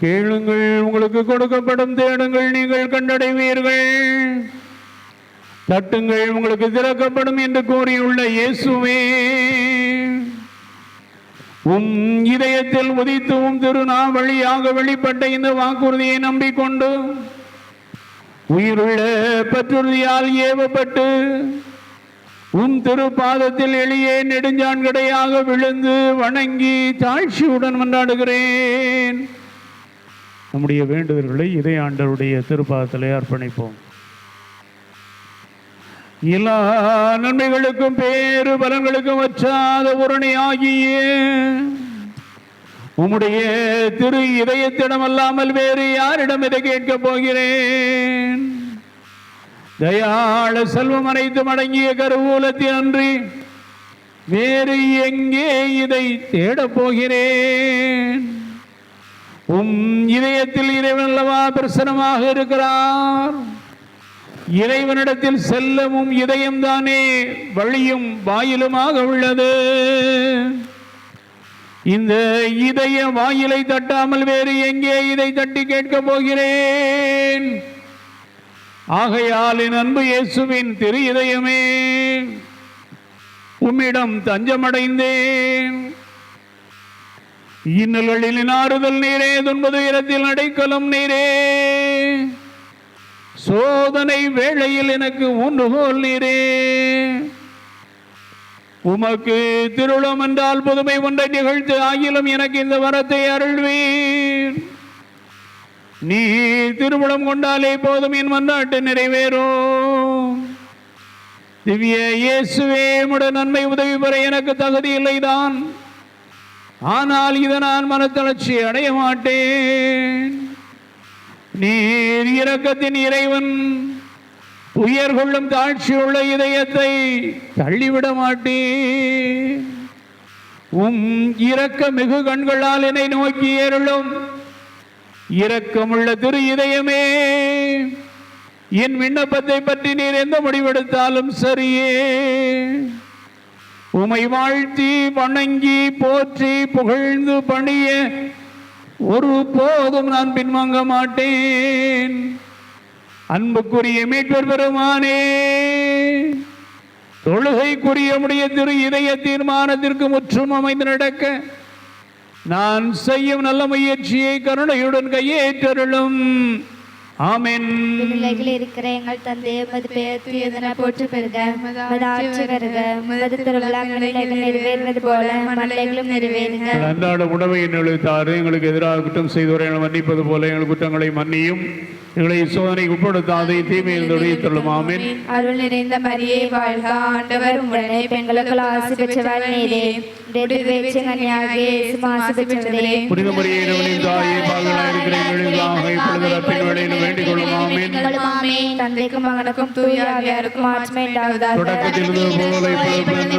கேளுங்கள் உங்களுக்கு கொடுக்கப்படும் தேடுங்கள் நீங்கள் கண்டடைவீர்கள். தட்டுங்கள் உங்களுக்கு திறக்கப்படும் என்று கூறியுள்ள இயேசுவே. உம் இதயத்தில் உதித்து உம் திருநா வழியாக வெளிப்பட்ட இந்த வாக்குறுதியை நம்பிக்கொண்டு உயிருள்ள பற்றுறுதியால் ஏவப்பட்டு உம் திருப்பாதத்தில் எளியே நெடுஞ்சான்கடையாக விழுந்து வணங்கி தாழ்ச்சியுடன் கொண்டாடுகிறேன் நம்முடைய வேண்டுதல்களை இதே ஆண்டருடைய திருப்பாதத்திலே அர்ப்பணிப்போம். எல்லா நன்மைகளுக்கும் பேரு பலன்களுக்கும் வச்சாத உரணி உம்முடைய திரு இதயத்திடம் அல்லாமல் வேறு யாரிடம் இதை கேட்கப் போகிறேன். தயாள செல்வம் அனைத்தும் அடங்கிய கருவூலத்தில் அன்றி வேறு எங்கே இதை தேடப் போகிறேன். உம் இதயத்தில் இறைவன் அல்லவா பிரசனமாக இருக்கிறார். இறைவனிடத்தில் செல்லவும் இதயம் தானே வழியும் வாயிலுமாக உள்ளது. இந்த இதய வாயிலை தட்டாமல் வேறு எங்கே இதை தட்டி கேட்கப் போகிறேன்? ஆகையால் என் அன்பு இயேசுவின் திரு இதயமே உம்மிடம் தஞ்சமடைந்தேன். இன்னல்களில் ஆறுதல் நீரே துன்பதுயரத்தில் அடைக்கலம் நீரே. சோதனை வேளையில் எனக்கு ஊன்றுகோல் நீரே. உமக்கு திருளம் என்றால் புதுமை ஒன்றை நிகழ்த்து ஆகிலும் எனக்கு இந்த வரத்தை அருள்வீர். நீ திருமணம் கொண்டாலே போதும் என் மன்றாட்டு நிறைவேறும் திவ்ய இயேசுவே உட நன்மை உதவி பெற எனக்கு தகுதி இல்லைதான். ஆனால் இதை நான் மனத்தளர்ச்சி அடைய மாட்டேன். நீர் இரக்கத்தின் இறைவன் உயர் கொள்ளும் தாழ்ச்சியுள்ள இதயத்தை தள்ளிவிட மாட்டேன். உம் இரக்க மிகு கண்களால் என்னை நோக்கி ஏறலும். இரக்கமுள்ள திரு இதயமே என் விண்ணப்பத்தை பற்றி நீர் எந்த முடிவெடுத்தாலும் சரியே. உமை வாழ்த்தி வணங்கி போற்றி புகழ்ந்து பணிய ஒரு போதும் நான் பின்வாங்க மாட்டேன். அன்புக்குரிய மீட்பர் பெருமானே தொழுகைக்குரிய முடிய திரு இதய தீர்மானத்திற்கு முற்றும் அமைந்து நடக்க நான் செய்யும் நல்ல முயற்சியை கருணையுடன் கையேற்றருளும். ஆமென். விண்ணுலகில் இருக்கிற எங்கள் தந்தை மது பெயர் தூயதென போற்று பெறுக மது ஆட்சி வருக. மது திருவிழாக்கள் நிறைவேறுவது போல மண்ணிலும் நிறைவேறுக. அன்றாட உணவை எங்களுக்கு தாரு எங்களுக்கு எதிராக குற்றம் எங்களை மன்னிப்பது போல எங்கள் குற்றங்களை மன்னியும். எங்களை சோதனைக்கு உட்படுத்தாதே தீமையில் தொழில் ஆமென். அருள் நிறைந்த மரியே வாழ்க. ஆண்டவர் உடனே பெண்களுக்குள் ஆசி பெற்றவர் நீரே. புனித இறைவனின் தாயே பாகலாக இருக்கிற எங்களுக்காக இப்பொழுது ரப்பின் வேலையில் வேண்டிக் கொள்ளும் ஆமென் தந்தைக்கும் மகனுக்கும் தூய ஆவியாருக்கும் ஆட்சி உண்டாவதாக தொடக்கத்தில் போல இப்பொழுது